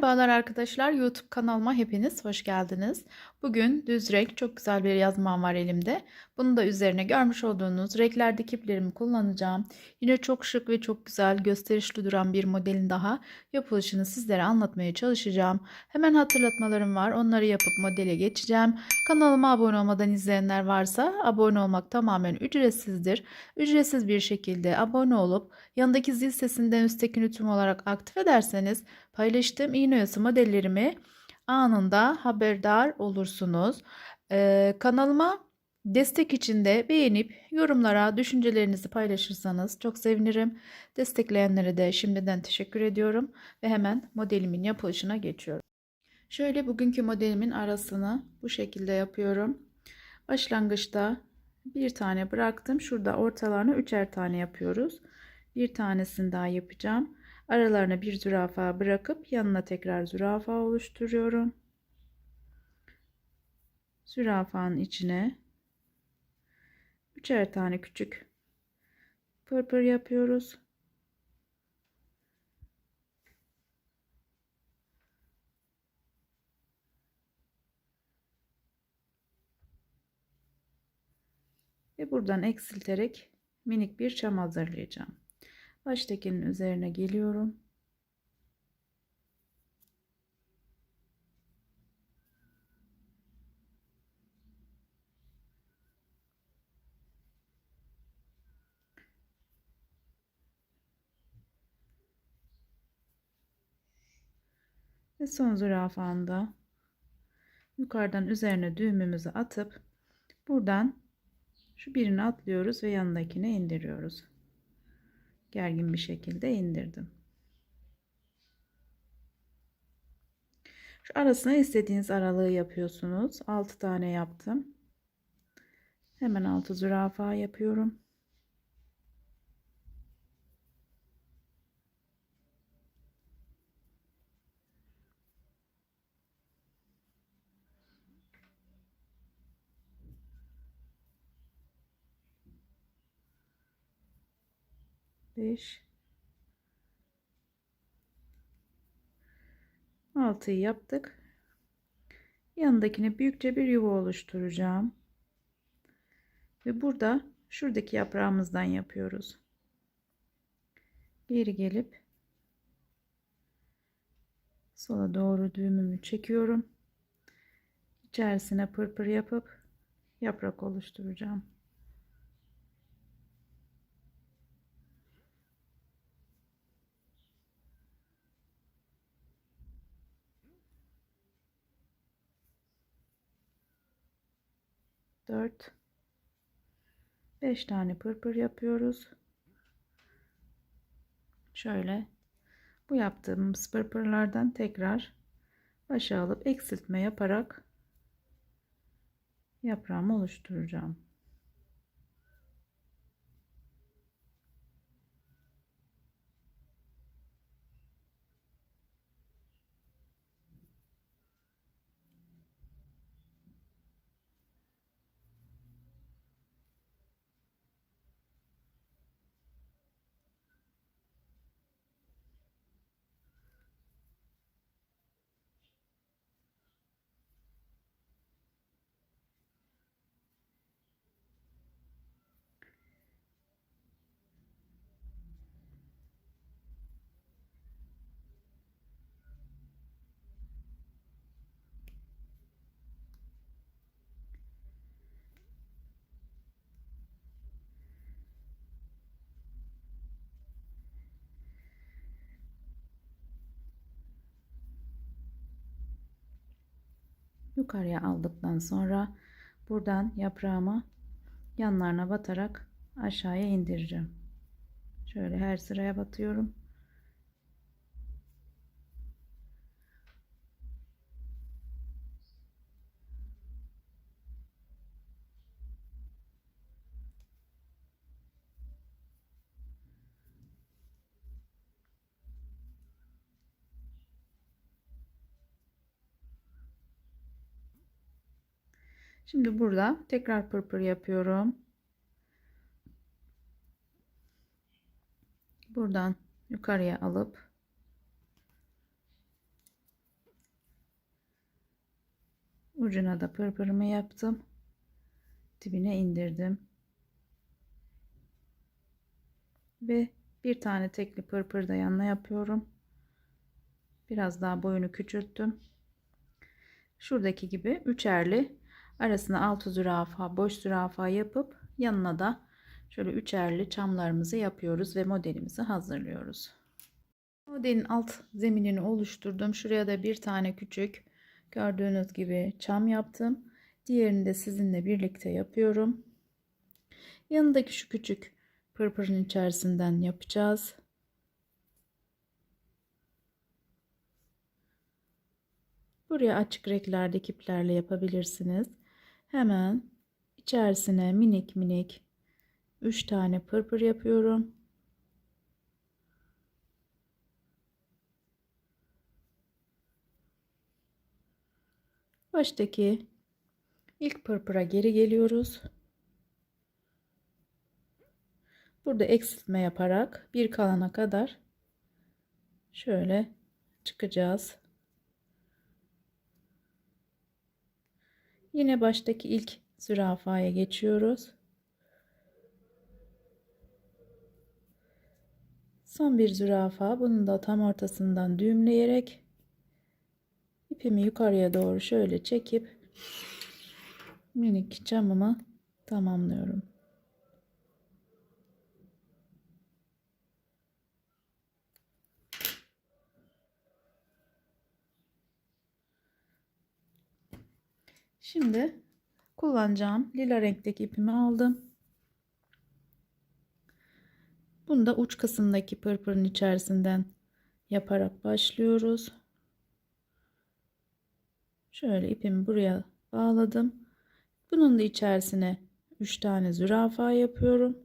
Merhabalar arkadaşlar YouTube kanalıma hepiniz hoş geldiniz. Bugün düz renk çok güzel bir yazmam var elimde. Bunu da üzerine görmüş olduğunuz renklerdeki iplerimi kullanacağım. Yine çok şık ve çok güzel gösterişli duran bir modelin daha yapılışını sizlere anlatmaya çalışacağım. Hemen hatırlatmalarım var onları yapıp modele geçeceğim. Kanalıma abone olmadan izleyenler varsa abone olmak tamamen ücretsizdir. Ücretsiz bir şekilde abone olup yanındaki zil sesinden üsttekini tüm olarak aktif ederseniz paylaştığım iğne oyası modellerimi anında haberdar olursunuz. Ee, kanalıma destek için de beğenip yorumlara düşüncelerinizi paylaşırsanız çok sevinirim. Destekleyenlere de şimdiden teşekkür ediyorum ve hemen modelimin yapılışına geçiyorum. Şöyle bugünkü modelimin arasını bu şekilde yapıyorum. Başlangıçta bir tane bıraktım. Şurada ortalarına üçer tane yapıyoruz. Bir tanesini daha yapacağım. Aralarına bir zürafa bırakıp yanına tekrar zürafa oluşturuyorum. Zürafanın içine üçer tane küçük pırpır yapıyoruz. Ve buradan eksilterek minik bir çam hazırlayacağım. Baştakinin üzerine geliyorum. Ve son zürafanda yukarıdan üzerine düğümümüzü atıp buradan şu birini atlıyoruz ve yanındakine indiriyoruz gergin bir şekilde indirdim. Şu arasına istediğiniz aralığı yapıyorsunuz. 6 tane yaptım. Hemen altı zürafa yapıyorum. Beş. Altıyı yaptık. Yanındakine büyükçe bir yuva oluşturacağım. Ve burada şuradaki yaprağımızdan yapıyoruz. Geri gelip sola doğru düğümümü çekiyorum. İçerisine pırpır yapıp yaprak oluşturacağım. Dört, beş tane pırpır yapıyoruz. Şöyle bu yaptığımız pırpırlardan tekrar başa alıp eksiltme yaparak yaprağımı oluşturacağım. Yukarıya aldıktan sonra buradan yaprağımı yanlarına batarak aşağıya indireceğim. Şöyle her sıraya batıyorum. Şimdi burada tekrar pırpır yapıyorum. Buradan yukarıya alıp Ucuna da pırpırımı yaptım. Dibine indirdim. Ve bir tane tekli pırpır da yanına yapıyorum. Biraz daha boyunu küçülttüm. Şuradaki gibi üçerli arasına altı zürafa boş zürafa yapıp yanına da şöyle üçerli çamlarımızı yapıyoruz ve modelimizi hazırlıyoruz. Modelin alt zeminini oluşturdum. Şuraya da bir tane küçük gördüğünüz gibi çam yaptım. Diğerini de sizinle birlikte yapıyorum. Yanındaki şu küçük pırpırın içerisinden yapacağız. Buraya açık renklerdeki iplerle yapabilirsiniz. Hemen içerisine minik minik 3 tane pırpır yapıyorum. Baştaki ilk pırpıra geri geliyoruz. Burada eksiltme yaparak bir kalana kadar şöyle çıkacağız. Yine baştaki ilk zürafaya geçiyoruz. Son bir zürafa bunun da tam ortasından düğümleyerek ipimi yukarıya doğru şöyle çekip minik camımı tamamlıyorum. Şimdi kullanacağım lila renkteki ipimi aldım. Bunu da uç kısımdaki pırpırın içerisinden yaparak başlıyoruz. Şöyle ipimi buraya bağladım. Bunun da içerisine 3 tane zürafa yapıyorum.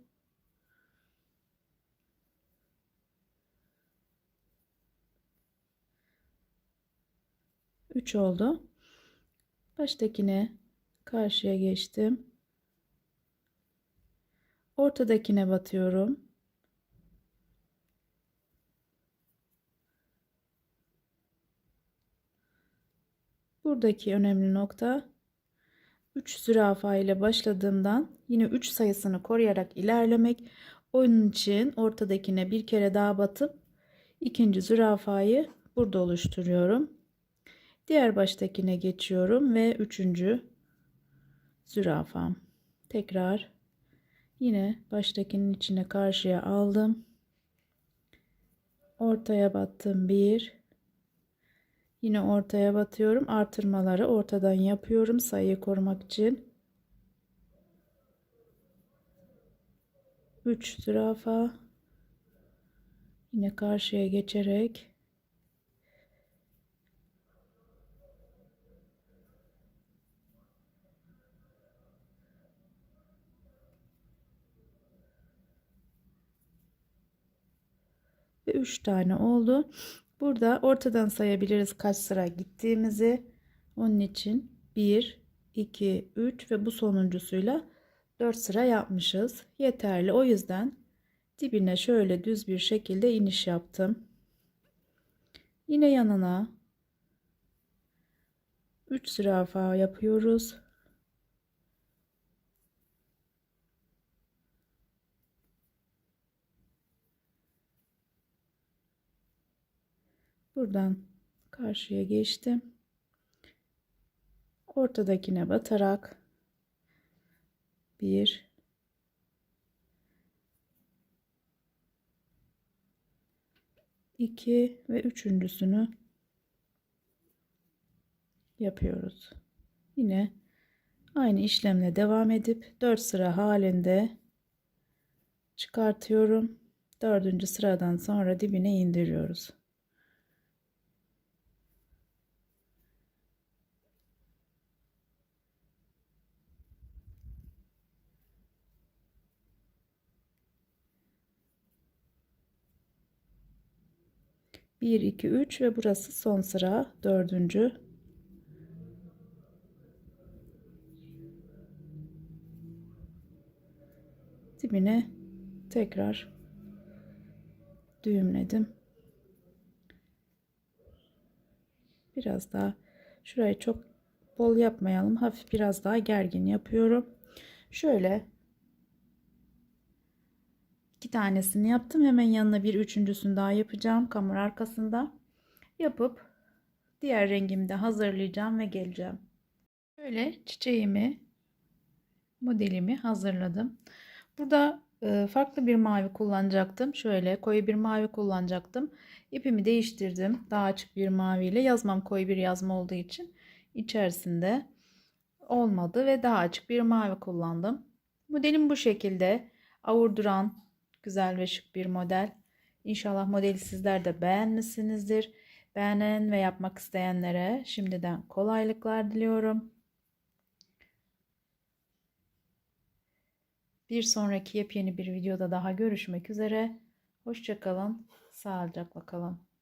Üç oldu. Baştakine karşıya geçtim. Ortadakine batıyorum. Buradaki önemli nokta 3 zürafa ile başladığımdan yine 3 sayısını koruyarak ilerlemek. Onun için ortadakine bir kere daha batıp ikinci zürafayı burada oluşturuyorum. Diğer baştakine geçiyorum ve üçüncü zürafam. Tekrar yine baştakinin içine karşıya aldım. Ortaya battım bir. Yine ortaya batıyorum. Artırmaları ortadan yapıyorum sayıyı korumak için. 3 zürafa. Yine karşıya geçerek ve 3 tane oldu. Burada ortadan sayabiliriz kaç sıra gittiğimizi. Onun için 1, 2, 3 ve bu sonuncusuyla 4 sıra yapmışız. Yeterli. O yüzden dibine şöyle düz bir şekilde iniş yaptım. Yine yanına 3 zürafa yapıyoruz. Buradan karşıya geçtim. Ortadakine batarak bir iki ve üçüncüsünü yapıyoruz. Yine aynı işlemle devam edip 4 sıra halinde çıkartıyorum. Dördüncü sıradan sonra dibine indiriyoruz. Bir, iki, üç ve burası son sıra dördüncü. Dibine tekrar düğümledim. Biraz daha şurayı çok bol yapmayalım. Hafif biraz daha gergin yapıyorum. Şöyle iki tanesini yaptım. Hemen yanına bir üçüncüsünü daha yapacağım. Kamera arkasında yapıp diğer rengimi de hazırlayacağım ve geleceğim. Böyle çiçeğimi modelimi hazırladım. Burada e, farklı bir mavi kullanacaktım. Şöyle koyu bir mavi kullanacaktım. İpimi değiştirdim. Daha açık bir maviyle yazmam koyu bir yazma olduğu için içerisinde olmadı ve daha açık bir mavi kullandım. Modelim bu şekilde. Avur duran güzel ve şık bir model. İnşallah modeli sizler de beğenmişsinizdir. Beğenen ve yapmak isteyenlere şimdiden kolaylıklar diliyorum. Bir sonraki yepyeni bir videoda daha görüşmek üzere. Hoşçakalın, sağlıcakla kalın.